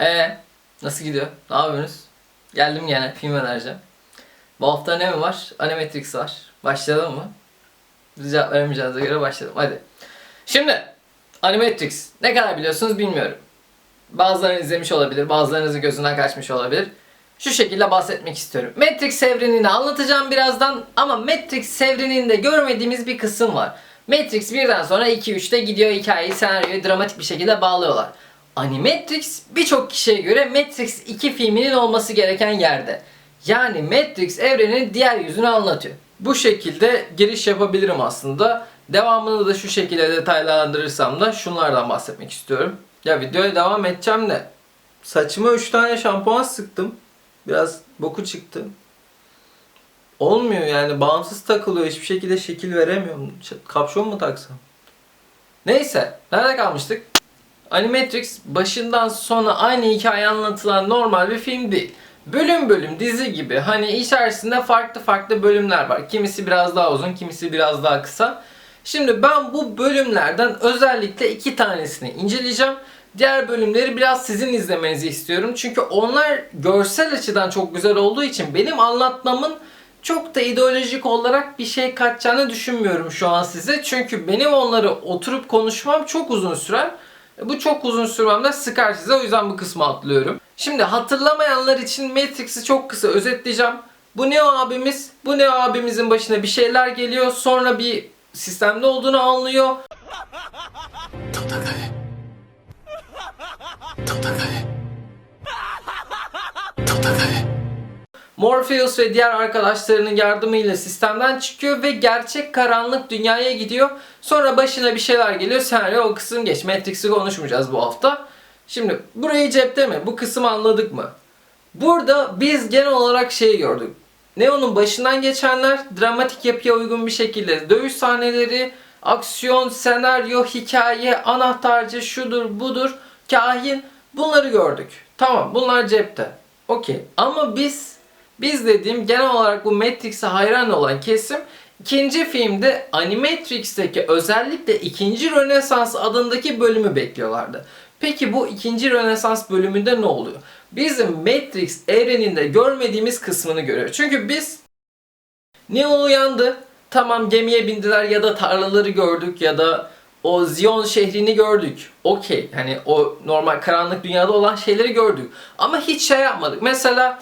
Ee, nasıl gidiyor? Ne yapıyorsunuz? Geldim gene film önereceğim. Bu hafta ne mi var? Animatrix var. Başlayalım mı? Biz cevap veremeyeceğinize göre başlayalım. Hadi. Şimdi Animatrix ne kadar biliyorsunuz bilmiyorum. Bazılarınız izlemiş olabilir, bazılarınızın gözünden kaçmış olabilir. Şu şekilde bahsetmek istiyorum. Matrix evrenini anlatacağım birazdan ama Matrix evreninde görmediğimiz bir kısım var. Matrix 1'den sonra 2-3'te gidiyor hikayeyi, senaryoyu dramatik bir şekilde bağlıyorlar. Animatrix birçok kişiye göre Matrix 2 filminin olması gereken yerde. Yani Matrix evreninin diğer yüzünü anlatıyor. Bu şekilde giriş yapabilirim aslında. Devamını da şu şekilde detaylandırırsam da şunlardan bahsetmek istiyorum. Ya videoya devam edeceğim de saçıma 3 tane şampuan sıktım. Biraz boku çıktı. Olmuyor yani bağımsız takılıyor. Hiçbir şekilde şekil veremiyorum. Kapşon mu taksam? Neyse. Nerede kalmıştık? Animatrix başından sona aynı hikaye anlatılan normal bir film değil. Bölüm bölüm dizi gibi hani içerisinde farklı farklı bölümler var. Kimisi biraz daha uzun, kimisi biraz daha kısa. Şimdi ben bu bölümlerden özellikle iki tanesini inceleyeceğim. Diğer bölümleri biraz sizin izlemenizi istiyorum. Çünkü onlar görsel açıdan çok güzel olduğu için benim anlatmamın çok da ideolojik olarak bir şey katacağını düşünmüyorum şu an size. Çünkü benim onları oturup konuşmam çok uzun sürer. Bu çok uzun sürmem de sıkar size. O yüzden bu kısmı atlıyorum. Şimdi hatırlamayanlar için Matrix'i çok kısa özetleyeceğim. Bu Neo abimiz, bu Neo abimizin başına bir şeyler geliyor. Sonra bir sistemde olduğunu anlıyor. Totakae. Totakae. Totakae. Morpheus ve diğer arkadaşlarının yardımıyla sistemden çıkıyor ve gerçek karanlık dünyaya gidiyor. Sonra başına bir şeyler geliyor. Senaryo o kısım geç. Matrix'i konuşmayacağız bu hafta. Şimdi burayı cepte mi? Bu kısmı anladık mı? Burada biz genel olarak şeyi gördük. Neo'nun başından geçenler dramatik yapıya uygun bir şekilde dövüş sahneleri, aksiyon, senaryo, hikaye, anahtarcı, şudur budur, kahin bunları gördük. Tamam bunlar cepte. Okey. Ama biz biz dediğim genel olarak bu Matrix'e hayran olan kesim ikinci filmde Animatrix'teki özellikle ikinci Rönesans adındaki bölümü bekliyorlardı. Peki bu ikinci Rönesans bölümünde ne oluyor? Bizim Matrix evreninde görmediğimiz kısmını görüyor. Çünkü biz Neo uyandı. Tamam gemiye bindiler ya da tarlaları gördük ya da o Zion şehrini gördük. Okey. Hani o normal karanlık dünyada olan şeyleri gördük. Ama hiç şey yapmadık. Mesela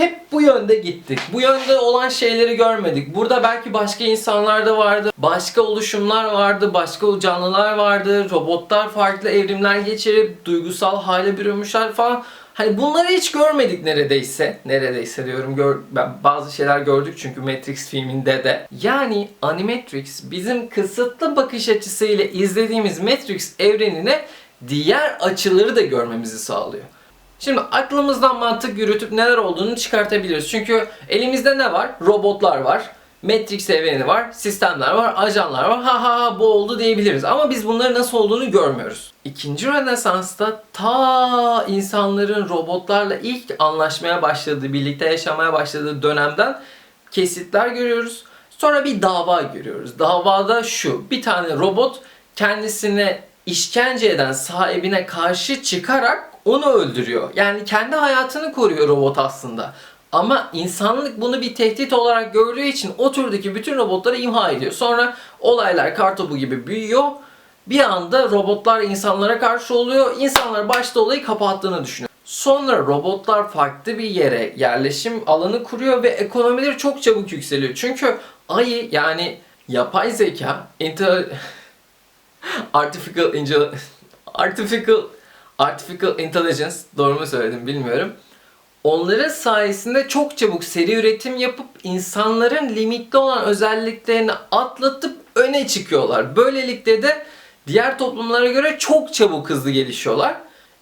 hep bu yönde gittik. Bu yönde olan şeyleri görmedik. Burada belki başka insanlar da vardı. Başka oluşumlar vardı. Başka canlılar vardı. Robotlar farklı evrimler geçirip duygusal hale bürünmüşler falan. Hani bunları hiç görmedik neredeyse. Neredeyse diyorum. Gör, ben bazı şeyler gördük çünkü Matrix filminde de. Yani Animatrix bizim kısıtlı bakış açısıyla izlediğimiz Matrix evrenine diğer açıları da görmemizi sağlıyor. Şimdi aklımızdan mantık yürütüp neler olduğunu çıkartabiliriz. Çünkü elimizde ne var? Robotlar var. Matrix evreni var, sistemler var, ajanlar var. Ha ha ha bu oldu diyebiliriz. Ama biz bunları nasıl olduğunu görmüyoruz. İkinci Rönesans'ta ta insanların robotlarla ilk anlaşmaya başladığı, birlikte yaşamaya başladığı dönemden kesitler görüyoruz. Sonra bir dava görüyoruz. Davada şu, bir tane robot kendisine işkence eden sahibine karşı çıkarak onu öldürüyor. Yani kendi hayatını koruyor robot aslında. Ama insanlık bunu bir tehdit olarak gördüğü için o türdeki bütün robotları imha ediyor. Sonra olaylar kartopu gibi büyüyor. Bir anda robotlar insanlara karşı oluyor. İnsanlar başta olayı kapattığını düşünüyor. Sonra robotlar farklı bir yere yerleşim alanı kuruyor ve ekonomileri çok çabuk yükseliyor. Çünkü ayı yani yapay zeka, inter artificial intel artificial artificial intelligence doğru mu söyledim bilmiyorum. Onların sayesinde çok çabuk seri üretim yapıp insanların limitli olan özelliklerini atlatıp öne çıkıyorlar. Böylelikle de diğer toplumlara göre çok çabuk hızlı gelişiyorlar.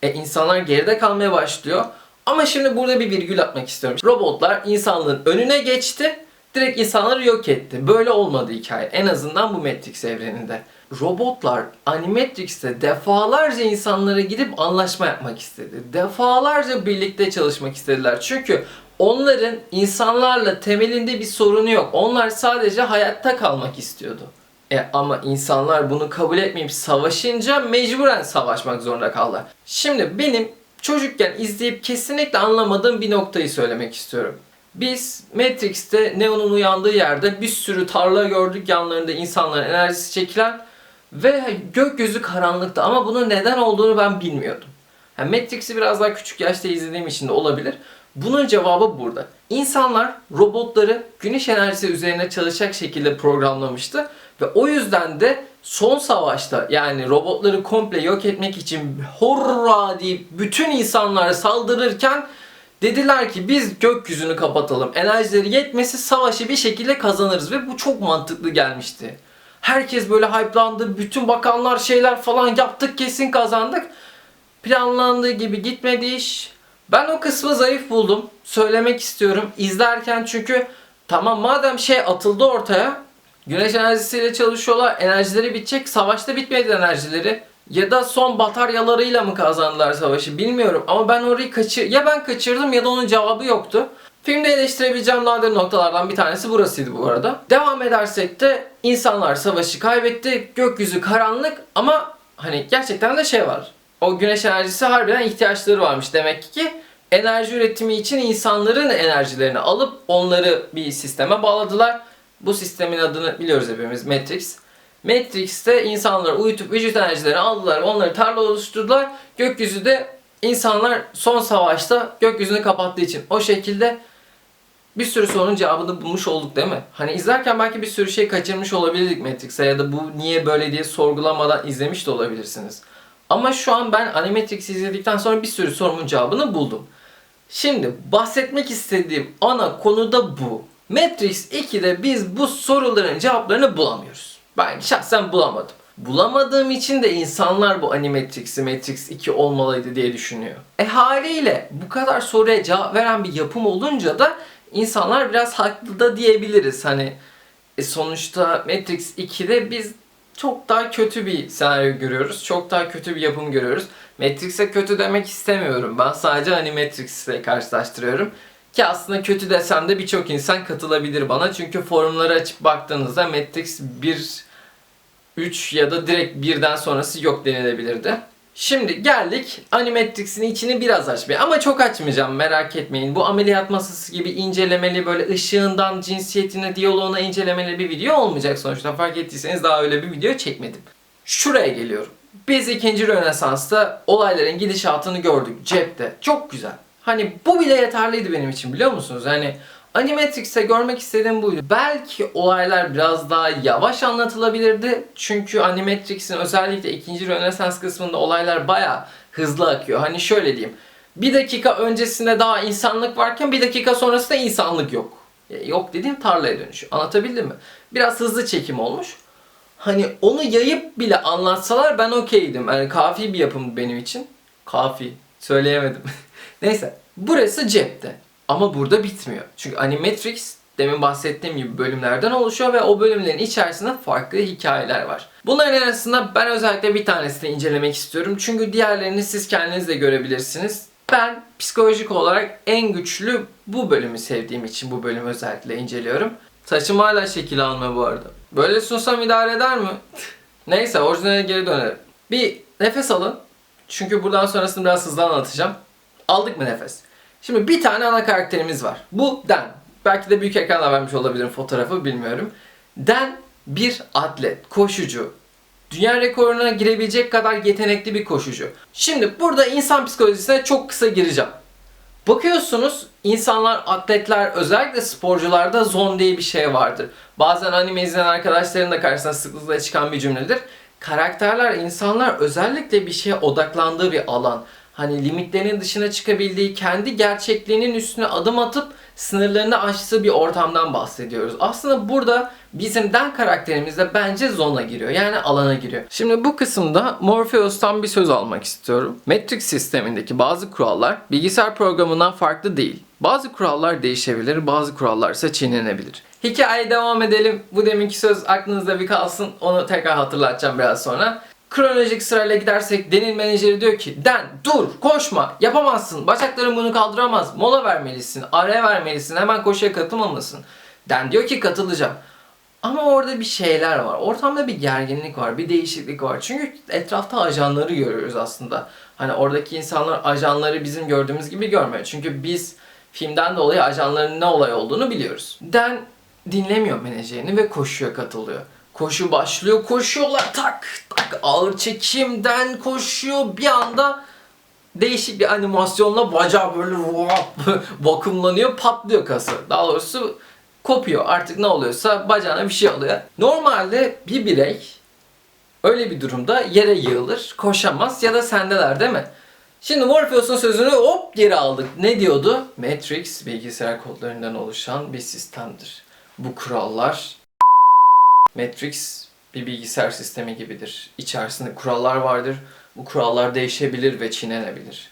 E insanlar geride kalmaya başlıyor. Ama şimdi burada bir virgül atmak istiyorum. Robotlar insanlığın önüne geçti. Direkt insanları yok etti. Böyle olmadı hikaye. En azından bu Matrix evreninde. Robotlar Animatrix'te defalarca insanlara gidip anlaşma yapmak istedi. Defalarca birlikte çalışmak istediler. Çünkü onların insanlarla temelinde bir sorunu yok. Onlar sadece hayatta kalmak istiyordu. E ama insanlar bunu kabul etmeyip savaşınca mecburen savaşmak zorunda kaldılar. Şimdi benim çocukken izleyip kesinlikle anlamadığım bir noktayı söylemek istiyorum. Biz Matrix'te Neo'nun uyandığı yerde bir sürü tarla gördük yanlarında insanların enerjisi çekilen ve gökyüzü karanlıkta ama bunun neden olduğunu ben bilmiyordum. Yani Matrix'i biraz daha küçük yaşta izlediğim için de olabilir. Bunun cevabı burada. İnsanlar robotları güneş enerjisi üzerine çalışacak şekilde programlamıştı ve o yüzden de son savaşta yani robotları komple yok etmek için horra deyip bütün insanlara saldırırken dediler ki biz gökyüzünü kapatalım. Enerjileri yetmesi savaşı bir şekilde kazanırız ve bu çok mantıklı gelmişti. Herkes böyle hype'landı. Bütün bakanlar şeyler falan yaptık kesin kazandık. Planlandığı gibi gitmedi iş. Ben o kısmı zayıf buldum. Söylemek istiyorum. İzlerken çünkü tamam madem şey atıldı ortaya. Güneş enerjisiyle çalışıyorlar. Enerjileri bitecek. Savaşta bitmedi enerjileri. Ya da son bataryalarıyla mı kazandılar savaşı bilmiyorum. Ama ben orayı kaçır... Ya ben kaçırdım ya da onun cevabı yoktu. Filmde eleştirebileceğim nadir noktalardan bir tanesi burasıydı bu arada. Devam edersek de insanlar savaşı kaybetti. Gökyüzü karanlık ama hani gerçekten de şey var. O güneş enerjisi harbiden ihtiyaçları varmış demek ki. Enerji üretimi için insanların enerjilerini alıp onları bir sisteme bağladılar. Bu sistemin adını biliyoruz hepimiz Matrix. Matrix'te insanları uyutup vücut enerjilerini aldılar, onları tarla oluşturdular. Gökyüzü insanlar son savaşta gökyüzünü kapattığı için o şekilde bir sürü sorunun cevabını bulmuş olduk değil mi? Hani izlerken belki bir sürü şey kaçırmış olabilirdik Matrix'e ya da bu niye böyle diye sorgulamadan izlemiş de olabilirsiniz. Ama şu an ben Animatrix izledikten sonra bir sürü sorumun cevabını buldum. Şimdi bahsetmek istediğim ana konu da bu. Matrix 2'de biz bu soruların cevaplarını bulamıyoruz. Ben şahsen bulamadım. Bulamadığım için de insanlar bu Animatrix'i Matrix 2 olmalıydı diye düşünüyor. E haliyle bu kadar soruya cevap veren bir yapım olunca da insanlar biraz haklı da diyebiliriz. Hani e sonuçta Matrix 2'de biz çok daha kötü bir senaryo görüyoruz. Çok daha kötü bir yapım görüyoruz. Matrix'e kötü demek istemiyorum. Ben sadece Animatrix'le karşılaştırıyorum. Ki aslında kötü desem de birçok insan katılabilir bana. Çünkü forumları açıp baktığınızda Matrix 1, 3 ya da direkt birden sonrası yok denilebilirdi. Şimdi geldik Animatrix'in içini biraz açmaya. Ama çok açmayacağım merak etmeyin. Bu ameliyat masası gibi incelemeli böyle ışığından cinsiyetine, diyaloğuna incelemeli bir video olmayacak sonuçta. Fark ettiyseniz daha öyle bir video çekmedim. Şuraya geliyorum. Biz 2. Rönesans'ta olayların gidişatını gördük cepte. Çok güzel. Hani bu bile yeterliydi benim için biliyor musunuz? Hani Animatrix'te görmek istediğim buydu. Belki olaylar biraz daha yavaş anlatılabilirdi. Çünkü Animatrix'in özellikle 2. Rönesans kısmında olaylar baya hızlı akıyor. Hani şöyle diyeyim. Bir dakika öncesinde daha insanlık varken bir dakika sonrasında insanlık yok. Ya Yok dediğim tarlaya dönüşüyor. Anlatabildim mi? Biraz hızlı çekim olmuş. Hani onu yayıp bile anlatsalar ben okeydim. Yani kafi bir yapım benim için. Kafi. Söyleyemedim. Neyse. Burası cepte. Ama burada bitmiyor. Çünkü Animatrix demin bahsettiğim gibi bölümlerden oluşuyor ve o bölümlerin içerisinde farklı hikayeler var. Bunların arasında ben özellikle bir tanesini incelemek istiyorum. Çünkü diğerlerini siz kendiniz de görebilirsiniz. Ben psikolojik olarak en güçlü bu bölümü sevdiğim için bu bölümü özellikle inceliyorum. Saçım hala şekil alma bu arada. Böyle sunsam idare eder mi? Neyse orijinale geri dönelim. Bir nefes alın. Çünkü buradan sonrasını biraz hızlı anlatacağım. Aldık mı nefes? Şimdi bir tane ana karakterimiz var. Bu Dan. Belki de büyük ekranda vermiş olabilirim fotoğrafı bilmiyorum. Dan bir atlet, koşucu. Dünya rekoruna girebilecek kadar yetenekli bir koşucu. Şimdi burada insan psikolojisine çok kısa gireceğim. Bakıyorsunuz insanlar, atletler, özellikle sporcularda zon diye bir şey vardır. Bazen anime izleyen arkadaşların da karşısına sıklıkla çıkan bir cümledir. Karakterler, insanlar özellikle bir şeye odaklandığı bir alan. Hani limitlerinin dışına çıkabildiği, kendi gerçekliğinin üstüne adım atıp sınırlarını aştığı bir ortamdan bahsediyoruz. Aslında burada bizim Den karakterimiz de bence zona giriyor. Yani alana giriyor. Şimdi bu kısımda Morpheus'tan bir söz almak istiyorum. Matrix sistemindeki bazı kurallar bilgisayar programından farklı değil. Bazı kurallar değişebilir, bazı kurallar ise çiğnenebilir. Hikayeye devam edelim. Bu deminki söz aklınızda bir kalsın. Onu tekrar hatırlatacağım biraz sonra. Kronolojik sırayla gidersek Den'in menajeri diyor ki Den dur koşma yapamazsın bacakların bunu kaldıramaz mola vermelisin araya vermelisin hemen koşuya katılmamalısın. Den diyor ki katılacağım. Ama orada bir şeyler var. Ortamda bir gerginlik var, bir değişiklik var. Çünkü etrafta ajanları görüyoruz aslında. Hani oradaki insanlar ajanları bizim gördüğümüz gibi görmüyor. Çünkü biz filmden dolayı ajanların ne olay olduğunu biliyoruz. Den dinlemiyor menajerini ve koşuya katılıyor. Koşu başlıyor, koşuyorlar tak tak ağır çekimden koşuyor bir anda değişik bir animasyonla bacağı böyle vap, vakumlanıyor, patlıyor kası. Daha doğrusu kopuyor. Artık ne oluyorsa bacağına bir şey oluyor. Normalde bir birey öyle bir durumda yere yığılır, koşamaz ya da sendeler değil mi? Şimdi Morpheus'un sözünü hop geri aldık. Ne diyordu? Matrix bilgisayar kodlarından oluşan bir sistemdir. Bu kurallar Matrix bir bilgisayar sistemi gibidir. İçerisinde kurallar vardır. Bu kurallar değişebilir ve çiğnenebilir.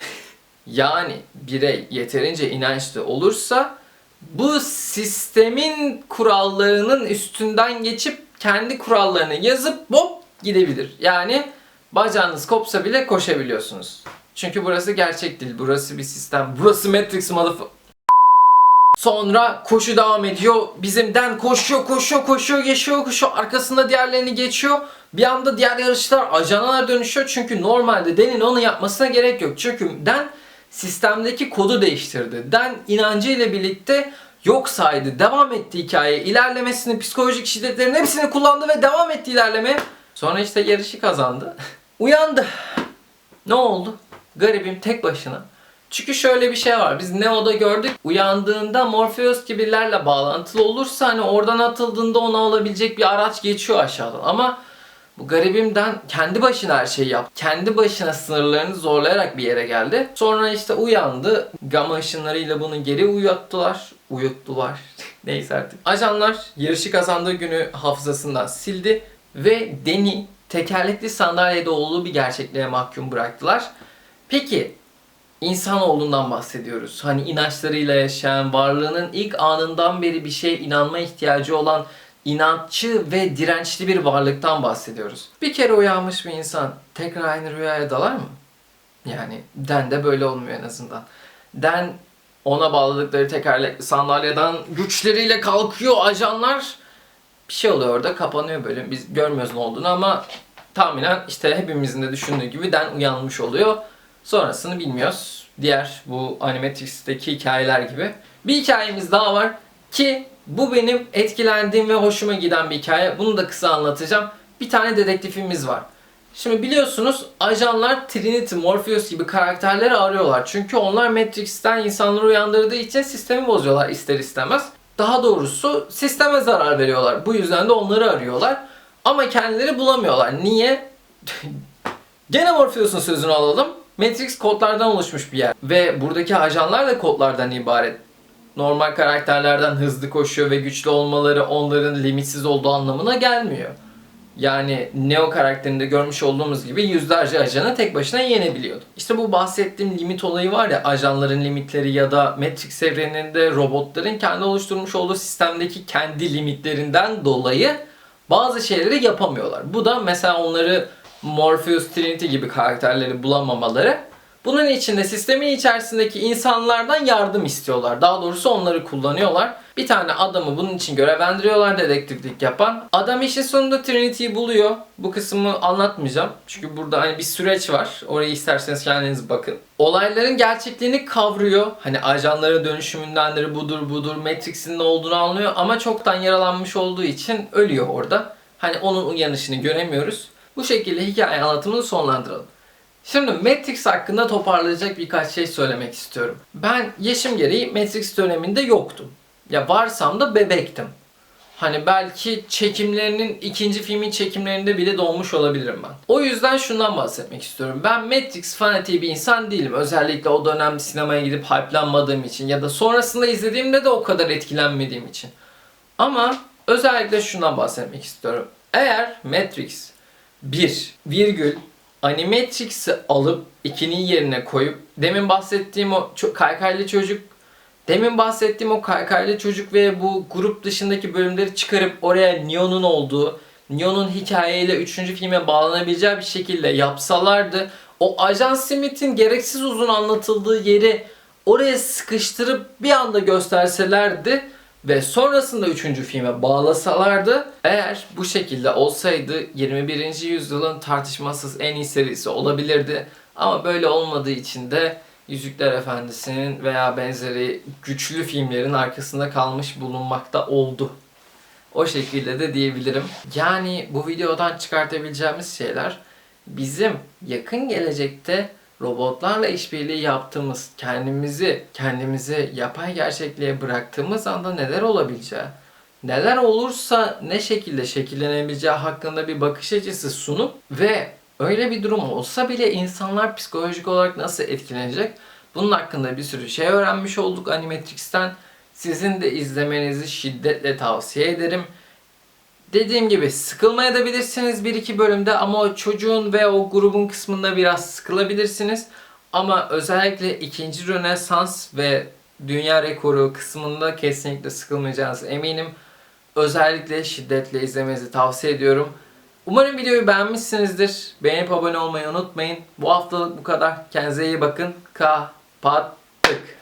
yani birey yeterince inançlı olursa bu sistemin kurallarının üstünden geçip kendi kurallarını yazıp hop gidebilir. Yani bacağınız kopsa bile koşabiliyorsunuz. Çünkü burası gerçek değil. Burası bir sistem. Burası Matrix motherfucker. Sonra koşu devam ediyor. Bizimden koşuyor, koşuyor, koşuyor, geçiyor, koşuyor. Arkasında diğerlerini geçiyor. Bir anda diğer yarışlar ajanalar dönüşüyor. Çünkü normalde Den'in onu yapmasına gerek yok. Çünkü Den sistemdeki kodu değiştirdi. Den inancıyla birlikte yok saydı. Devam etti hikaye. İlerlemesini, psikolojik şiddetlerin hepsini kullandı ve devam etti ilerlemeye. Sonra işte yarışı kazandı. Uyandı. Ne oldu? Garibim tek başına. Çünkü şöyle bir şey var. Biz Neo'da gördük. Uyandığında Morpheus gibilerle bağlantılı olursa hani oradan atıldığında ona olabilecek bir araç geçiyor aşağıdan. Ama bu garibimden kendi başına her şeyi yaptı. Kendi başına sınırlarını zorlayarak bir yere geldi. Sonra işte uyandı. Gama ışınlarıyla bunu geri uyuttular. Uyuttular. Neyse artık. Ajanlar yarışı kazandığı günü hafızasından sildi. Ve Deni tekerlekli sandalyede olduğu bir gerçekliğe mahkum bıraktılar. Peki insanoğlundan bahsediyoruz. Hani inançlarıyla yaşayan, varlığının ilk anından beri bir şeye inanma ihtiyacı olan inatçı ve dirençli bir varlıktan bahsediyoruz. Bir kere uyanmış bir insan tekrar aynı rüyaya dalar mı? Yani Den de böyle olmuyor en azından. Den ona bağladıkları tekerlekli sandalyeden güçleriyle kalkıyor ajanlar. Bir şey oluyor orada kapanıyor böyle. Biz görmüyoruz ne olduğunu ama tahminen işte hepimizin de düşündüğü gibi Den uyanmış oluyor. Sonrasını bilmiyoruz. Diğer bu Animatrix'teki hikayeler gibi. Bir hikayemiz daha var ki bu benim etkilendiğim ve hoşuma giden bir hikaye. Bunu da kısa anlatacağım. Bir tane dedektifimiz var. Şimdi biliyorsunuz ajanlar Trinity, Morpheus gibi karakterleri arıyorlar. Çünkü onlar Matrix'ten insanları uyandırdığı için sistemi bozuyorlar ister istemez. Daha doğrusu sisteme zarar veriyorlar. Bu yüzden de onları arıyorlar. Ama kendileri bulamıyorlar. Niye? Gene Morpheus'un sözünü alalım. Matrix kodlardan oluşmuş bir yer. Ve buradaki ajanlar da kodlardan ibaret. Normal karakterlerden hızlı koşuyor ve güçlü olmaları onların limitsiz olduğu anlamına gelmiyor. Yani Neo karakterinde görmüş olduğumuz gibi yüzlerce ajanı tek başına yenebiliyordu. İşte bu bahsettiğim limit olayı var ya ajanların limitleri ya da Matrix evreninde robotların kendi oluşturmuş olduğu sistemdeki kendi limitlerinden dolayı bazı şeyleri yapamıyorlar. Bu da mesela onları Morpheus, Trinity gibi karakterleri bulamamaları. Bunun için de sistemin içerisindeki insanlardan yardım istiyorlar. Daha doğrusu onları kullanıyorlar. Bir tane adamı bunun için görevlendiriyorlar dedektiflik yapan. Adam işin sonunda Trinity'yi buluyor. Bu kısmı anlatmayacağım. Çünkü burada hani bir süreç var. Orayı isterseniz kendiniz bakın. Olayların gerçekliğini kavruyor. Hani ajanların dönüşümündendir, budur budur, Matrix'in ne olduğunu anlıyor. Ama çoktan yaralanmış olduğu için ölüyor orada. Hani onun uyanışını göremiyoruz. Bu şekilde hikaye anlatımını sonlandıralım. Şimdi Matrix hakkında toparlayacak birkaç şey söylemek istiyorum. Ben yaşım gereği Matrix döneminde yoktum. Ya varsam da bebektim. Hani belki çekimlerinin ikinci filmin çekimlerinde bile doğmuş olabilirim ben. O yüzden şundan bahsetmek istiyorum. Ben Matrix fanatiği bir insan değilim. Özellikle o dönem sinemaya gidip hype'lanmadığım için ya da sonrasında izlediğimde de o kadar etkilenmediğim için. Ama özellikle şundan bahsetmek istiyorum. Eğer Matrix 1 virgül Animatrix'i alıp 2'nin yerine koyup demin bahsettiğim o kaykaylı çocuk demin bahsettiğim o kaykaylı çocuk ve bu grup dışındaki bölümleri çıkarıp oraya Neo'nun olduğu Neo'nun hikayeyle 3. filme bağlanabileceği bir şekilde yapsalardı o Ajan Smith'in gereksiz uzun anlatıldığı yeri oraya sıkıştırıp bir anda gösterselerdi ve sonrasında üçüncü filme bağlasalardı eğer bu şekilde olsaydı 21. yüzyılın tartışmasız en iyi serisi olabilirdi. Ama böyle olmadığı için de Yüzükler Efendisi'nin veya benzeri güçlü filmlerin arkasında kalmış bulunmakta oldu. O şekilde de diyebilirim. Yani bu videodan çıkartabileceğimiz şeyler bizim yakın gelecekte robotlarla işbirliği yaptığımız, kendimizi kendimizi yapay gerçekliğe bıraktığımız anda neler olabileceği, neler olursa ne şekilde şekillenebileceği hakkında bir bakış açısı sunup ve öyle bir durum olsa bile insanlar psikolojik olarak nasıl etkilenecek bunun hakkında bir sürü şey öğrenmiş olduk Animatrix'ten. Sizin de izlemenizi şiddetle tavsiye ederim. Dediğim gibi sıkılmaya da bilirsiniz bir iki bölümde ama o çocuğun ve o grubun kısmında biraz sıkılabilirsiniz. Ama özellikle ikinci Rönesans ve dünya rekoru kısmında kesinlikle sıkılmayacağınız eminim. Özellikle şiddetle izlemenizi tavsiye ediyorum. Umarım videoyu beğenmişsinizdir. Beğenip abone olmayı unutmayın. Bu haftalık bu kadar. Kendinize iyi bakın. Kapattık.